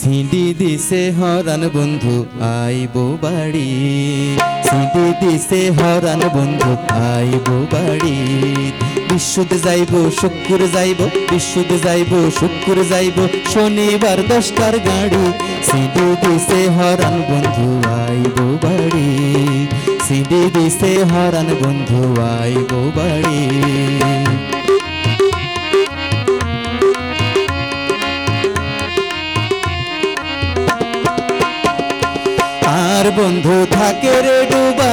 CD দিছে হরান বন্ধু, আইব বাড়ি। সিডি দিছে হরান বন্ধু, আইব বাড়ি। বিশুদ্ধ যাইব, শুক্র যাইব, বিশুদ্ধ যাইব, শুক্র যাইব, শনিবার দশটার গাড়ি। সিডি দিছে হরান বন্ধু, আইব বাড়ি। সিডি দিছে হরান বন্ধু, আইব বাড়ি। বন্ধু থাকে রে ডুবাই।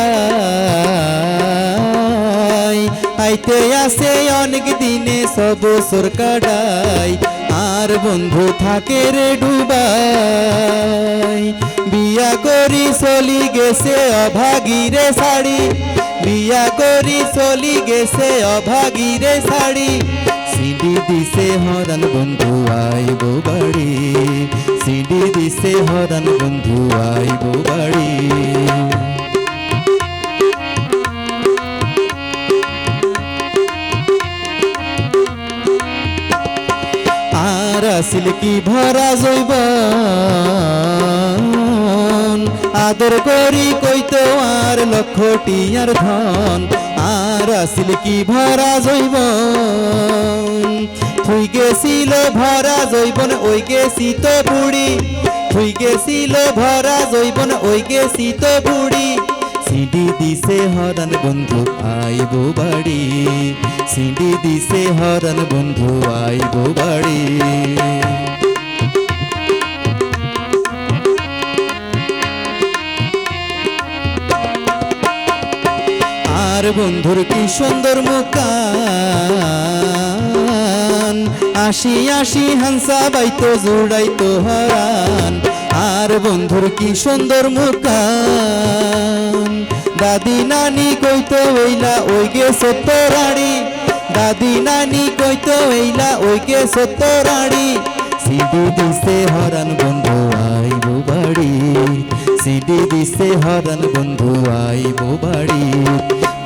আইতে আসে অনেক দিনে সব সরকারাই আর বন্ধু থাকে রে ডুবাই। বিয়া করি চলি গেছে অভাগীরে শাড়ি। বিয়া করি চলি গেছে অভাগীরে শাড়ি। সিডি দিছে হরন বন্ধু আইব বাড়ি। সিডি দিছে হরন বন্ধু, আইব বাড়ি। আর আসিল কি ভরা জৈব আদর করি কইতো আর লক্ষটি আর ধন। আর আসিল কি ভরা জৈব তুই গেছিল ভরা জৈবন, ওই গেছি তো বুড়ি। তুই গেছিল ভরা জৈবন, ওই গেছি তো বুড়ি। সিডি দিছে হরন বন্ধু, আইব বাড়ি। সিডি দিছে হরন বন্ধু, আইব বাড়ি। আর বন্ধুর কি সুন্দর মুকান। আসি আসি হাংসা বাইতো, জুড়াইতো হরান। আর বন্ধুর কি সুন্দর মুকান দাদি নানি কইতো ওইলা ওই গে সত্য রাড়ি দাদি নানি কইতো ওইলা ওই গে সত্য রাড়ি সিডি দিছে হরান বন্ধু, আইব বাড়ি। সিডি দিছে হরান বন্ধু, আইব বাড়ি।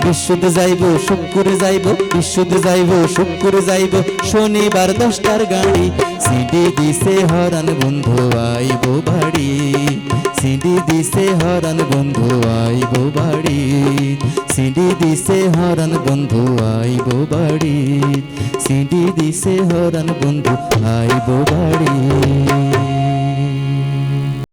বিশুদ্ধ যাইব, শুক্র যাইব, বিশুদ্ধ যাইব, শুক্র যাইব, শনিবার দশটার গাড়ি। সিডি দিছে হরান বন্ধু, আইব বাড়ি। দিছে হরণ বন্ধু, আইব বাড়ি। সিঁড়ি দিছে হরণ বন্ধু, আইব বাড়ি। সিঁড়ি দিছে হরণ বন্ধু, আইব বাড়ি।